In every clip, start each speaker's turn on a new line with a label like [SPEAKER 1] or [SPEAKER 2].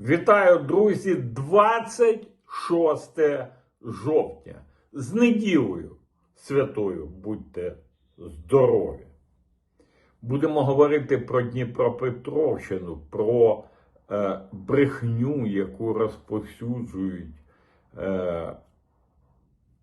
[SPEAKER 1] Вітаю, друзі! 26 жовтня. З неділею святою будьте здорові. Будемо говорити про Дніпропетровщину, про е, брехню, яку розповсюджують е,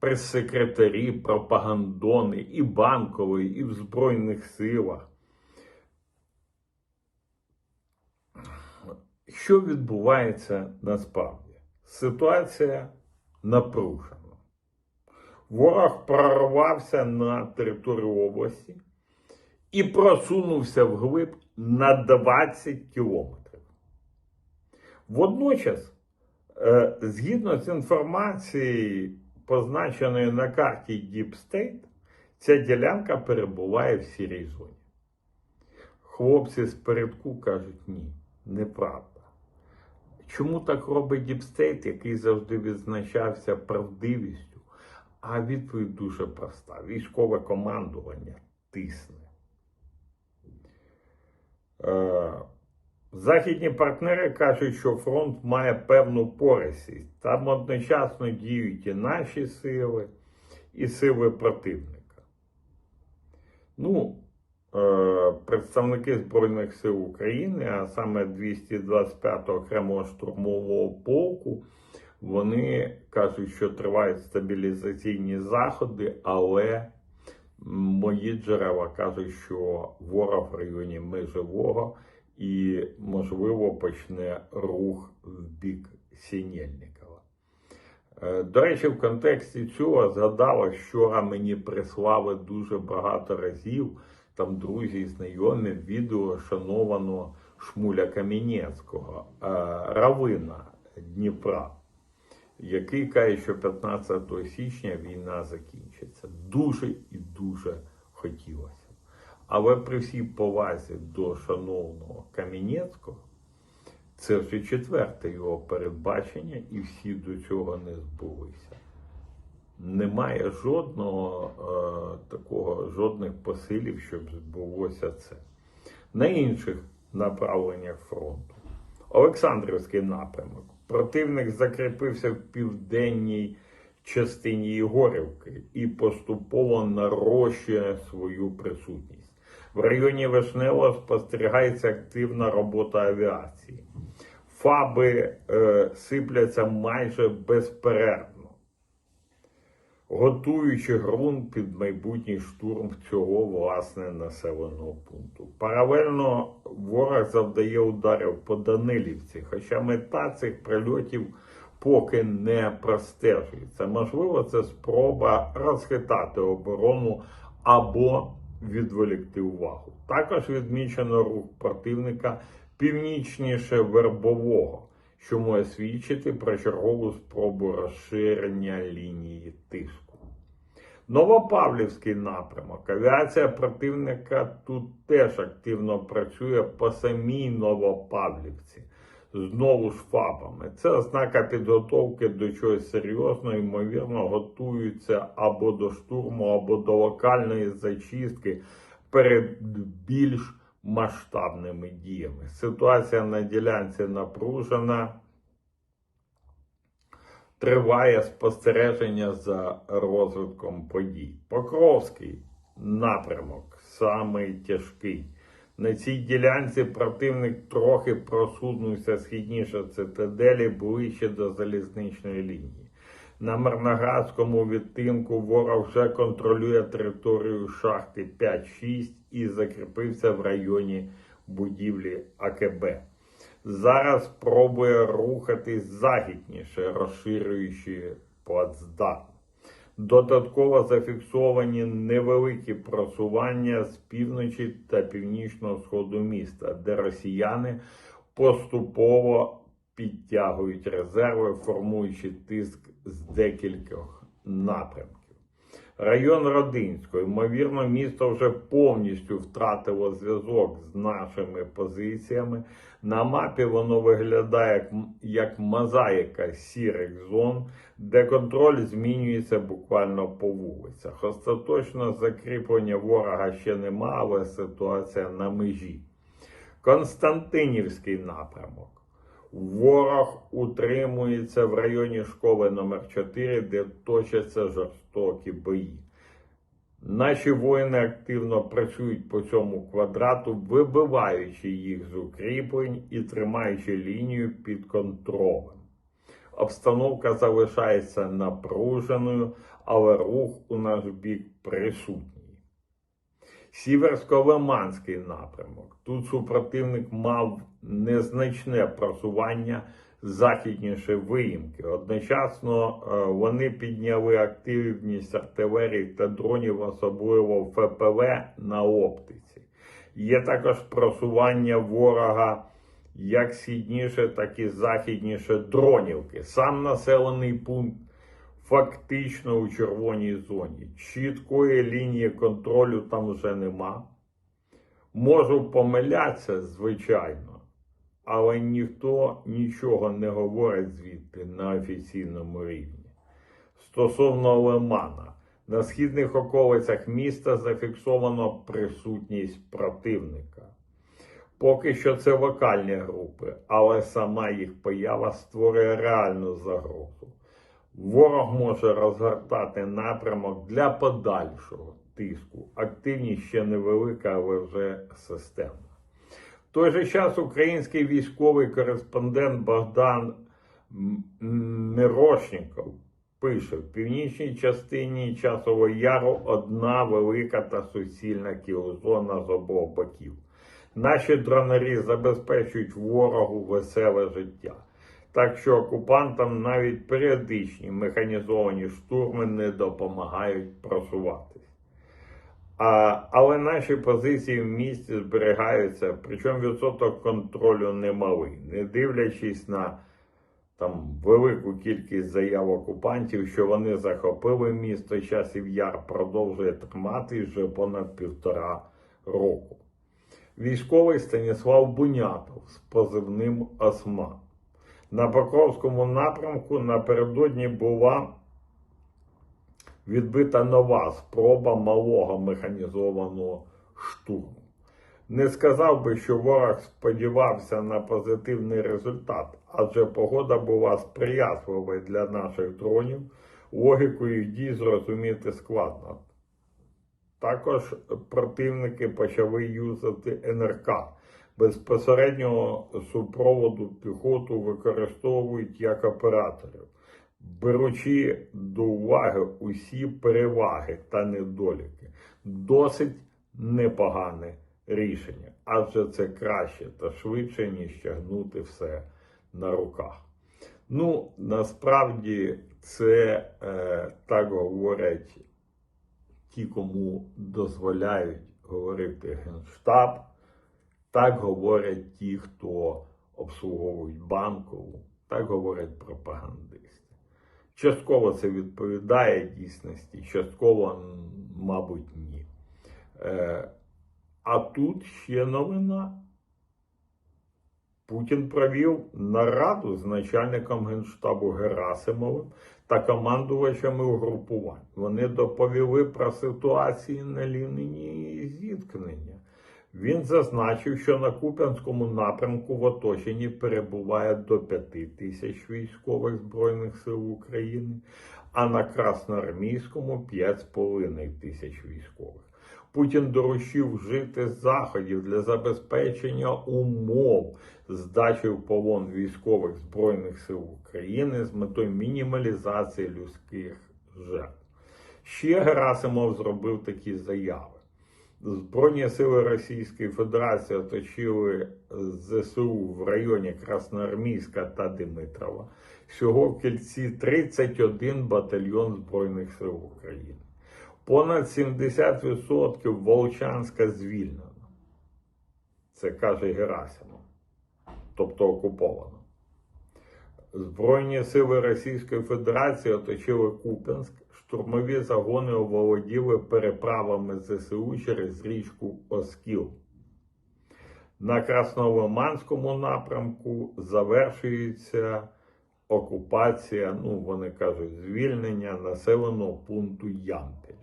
[SPEAKER 1] прес-секретарі, пропагандони і банкової, і в Збройних силах. Що відбувається насправді? Ситуація напружена. Ворог прорвався на територію області і просунувся вглиб на 20 кілометрів. Водночас, е, згідно з інформацією, позначеною на карті State, ця ділянка перебуває в сірій зоні. Хлопці з передку кажуть ні, неправда. Чому так робить Діпстейт, який завжди відзначався правдивістю? А відповідь дуже проста: військове командування тисне. Е, західні партнери кажуть, що фронт має певну порисість. Там одночасно діють і наші сили, і сили противника. Ну, представники Збройних сил України, а саме 225 го окремого штурмового полку, вони кажуть, що тривають стабілізаційні заходи, але мої джерела кажуть, що ворог в районі Межевого і, можливо, почне рух в бік Сінєльникова. Е, До речі, в контексті цього згадала, що мені прислали дуже багато разів там друзі знайомі відео шанованого Шмуля Камінецького, е, Равина Дніпра, який каже, що 15 січня війна закінчиться. Дуже і дуже хотілося. Але при всій повазі до шановного Камінецького, це вже четверте його передбачення, і всі до цього не збулися. Немає жодного е, такого, жодних посилів, щоб збулося це. На інших направленнях фронту. Олександрівський напрямок. Противник закріпився в південній частині Єгорівки і поступово нарощує свою присутність. В районі Вишнева спостерігається активна робота авіації. Фаби е, сипляться майже безперервно готуючи ґрунт під майбутній штурм цього власне населеного пункту. Паралельно ворог завдає ударів по Данилівці, хоча мета цих прильотів поки не простежується. Можливо, це спроба розхитати оборону або відволікти увагу. Також відмічено рух противника північніше вербового. Що може свідчити про чергову спробу розширення лінії тиску. Новопавлівський напрямок. Авіація противника тут теж активно працює по самій Новопавлівці. Знову ж фабами. Це ознака підготовки до чогось серйозного, ймовірно, готуються або до штурму, або до локальної зачистки перед більш масштабними діями. Ситуація на ділянці напружена. Триває спостереження за розвитком подій. Покровський напрямок самий тяжкий. На цій ділянці противник трохи просунувся східніше цитаделі ближче до залізничної лінії. На Марноградському відтинку ворог вже контролює територію шахти 5-6 і закріпився в районі будівлі АКБ. Зараз пробує рухатись західніше, розширюючи плацдарм. Додатково зафіксовані невеликі просування з півночі та північного сходу міста, де росіяни поступово підтягують резерви, формуючи тиск з декількох напрямків. Район Родинського, ймовірно, місто вже повністю втратило зв'язок з нашими позиціями. На мапі воно виглядає як, як мозаїка сірих зон, де контроль змінюється буквально по вулицях. Остаточно закріплення ворога ще нема, але ситуація на межі. Константинівський напрямок. Ворог утримується в районі школи номер 4 де точаться жорстокі бої. Наші воїни активно працюють по цьому квадрату, вибиваючи їх з укріплень і тримаючи лінію під контролем. Обстановка залишається напруженою, але рух у наш бік присутній. Сіверсько-Лиманський напрямок. Тут супротивник мав незначне просування західніше виїмки. Одночасно е, вони підняли активність артилерії та дронів, особливо ФПВ на оптиці. Є також просування ворога як східніше, так і західніше дронівки. Сам населений пункт фактично у червоній зоні. Чіткої лінії контролю там вже нема. Можу помилятися, звичайно, але ніхто нічого не говорить звідти на офіційному рівні. Стосовно Лимана, на східних околицях міста зафіксовано присутність противника. Поки що це локальні групи, але сама їх поява створює реальну загрозу. Ворог може розгортати напрямок для подальшого тиску. Активність ще невелика, але вже системна. В той же час український військовий кореспондент Богдан Мирошніков пише: в північній частині часового яру одна велика та суцільна кілозона з обох боків. Наші дронарі забезпечують ворогу веселе життя. Так що окупантам навіть періодичні механізовані штурми не допомагають просуватись. Але наші позиції в місті зберігаються, причому відсоток контролю немалий, не дивлячись на там велику кількість заяв окупантів, що вони захопили місто, часів яр продовжує тримати вже понад півтора року. Військовий Станіслав Бунятов з позивним Осман. На Покровському напрямку напередодні була відбита нова спроба малого механізованого штурму. Не сказав би, що ворог сподівався на позитивний результат, адже погода була сприятливою для наших дронів. Логіку їх дій зрозуміти складно. Також противники почали юзати НРК. Безпосереднього супроводу піхоту використовують як операторів, беручи до уваги усі переваги та недоліки. Досить непогане рішення, адже це краще та швидше, ніж тягнути все на руках. Ну, насправді, це е, так говорять ті, кому дозволяють говорити Генштаб, так говорять ті, хто обслуговують банкову, так говорять пропагандисти. Частково це відповідає дійсності, частково, мабуть, ні. Е, а тут ще новина. Путін провів нараду з начальником генштабу Герасимовим та командувачами угрупувань. Вони доповіли про ситуацію на лінії зіткнення. Він зазначив, що на Куп'янському напрямку в оточенні перебуває до 5 тисяч військових Збройних сил України, а на Красноармійському 5,5 тисяч військових. Путін доручив вжити заходів для забезпечення умов здачі в полон військових Збройних сил України з метою мінімалізації людських жертв. Ще Герасимов зробив такі заяви. Збройні сили Російської Федерації оточили ЗСУ в районі Красноармійська та Димитрова. Всього в кільці 31 батальйон Збройних сил України. Понад 70% Волчанська звільнено. Це каже Герасимов, тобто окуповано. Збройні сили Російської Федерації оточили Куп'янськ, штурмові загони оволоділи переправами ЗСУ через річку Оскіл. На Краснолиманському напрямку завершується окупація, ну вони кажуть, звільнення населеного пункту Ямпіль.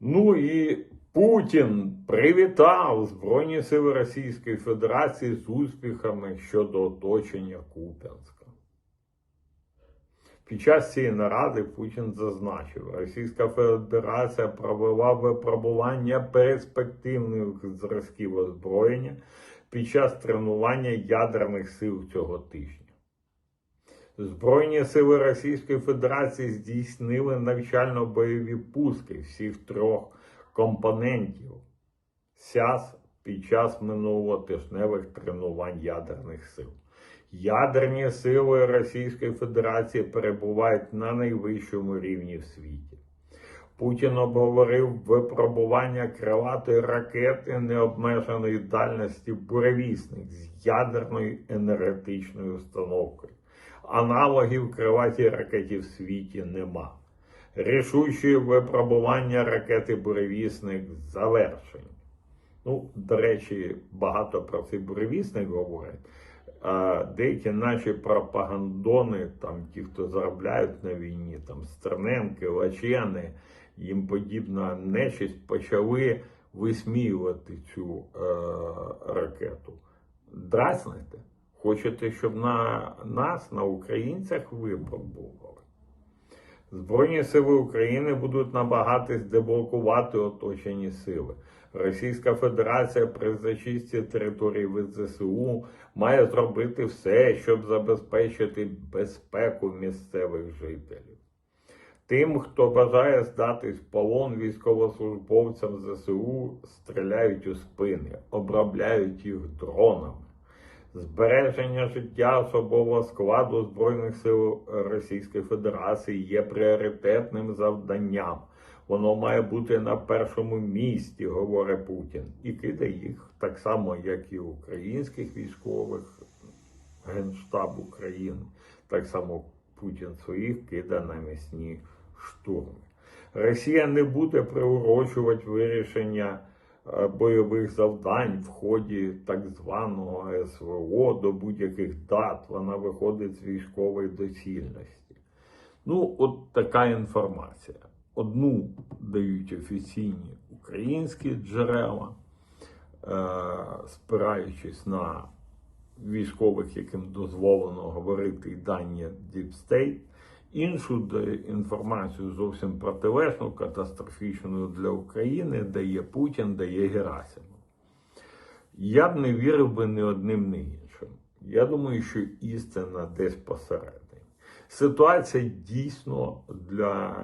[SPEAKER 1] Ну і Путін привітав Збройні Сили Російської Федерації з успіхами щодо оточення Куп'янська. Під час цієї наради Путін зазначив, Російська Федерація провела випробування перспективних зразків озброєння під час тренування ядерних сил цього тижня. Збройні сили Російської Федерації здійснили навчально-бойові пуски всіх трьох компонентів СЯС під час минулотижневих тренувань ядерних сил. Ядерні сили Російської Федерації перебувають на найвищому рівні в світі. Путін обговорив випробування крилатої ракети необмеженої дальності буревісник з ядерною енергетичною установкою. Аналогів крилатій ракеті в світі нема. Рішучі випробування ракети буревісник завершені. Ну, до речі, багато про цей буревісник говорять. Деякі наші пропагандони, там ті, хто заробляють на війні, там Стерненки, Лачени, їм подібна нечисть, почали висміювати цю е, ракету. Дразнете? Хочете, щоб на нас, на українцях, випробували? Збройні сили України будуть намагатись деблокувати оточені сили. Російська Федерація при зачистці території від ЗСУ має зробити все, щоб забезпечити безпеку місцевих жителів. Тим, хто бажає здатись в полон військовослужбовцям ЗСУ, стріляють у спини, обробляють їх дронами. Збереження життя особового складу Збройних сил Російської Федерації є пріоритетним завданням. Воно має бути на першому місці, говорить Путін, і кидає їх так само, як і українських військових, Генштаб України. Так само Путін своїх кидає на м'ясні штурми. Росія не буде приурочувати вирішення е, бойових завдань в ході так званого СВО до будь-яких дат. Вона виходить з військової доцільності. Ну, от така інформація. Одну дають офіційні українські джерела, е, спираючись на військових, яким дозволено говорити дані Deep State, іншу інформацію зовсім протилежну, катастрофічну для України, дає Путін, дає Герасимов. Я б не вірив би ні одним, ні іншим. Я думаю, що істина десь посередині. Ситуація дійсно для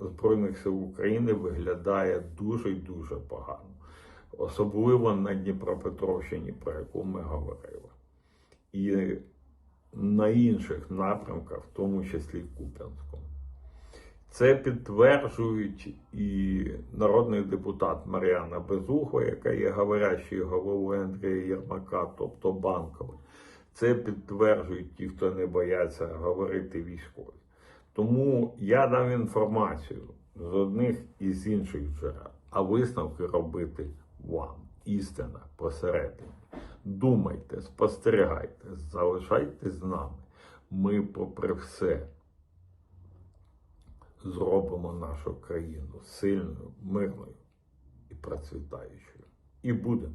[SPEAKER 1] Збройних сил України виглядає дуже і дуже погано, особливо на Дніпропетровщині, про яку ми говорили, і на інших напрямках, в тому числі Куп'янському. Це підтверджують і народний депутат Мар'яна Безухова, яка є говорящою головою Андрія Єрмака, тобто банковий. Це підтверджують ті, хто не бояться говорити військові. Тому я дам інформацію з одних і з інших джерел, а висновки робити вам. Істина посередині. Думайте, спостерігайте, залишайтесь з нами. Ми, попри все, зробимо нашу країну сильною, мирною і процвітаючою. І будемо.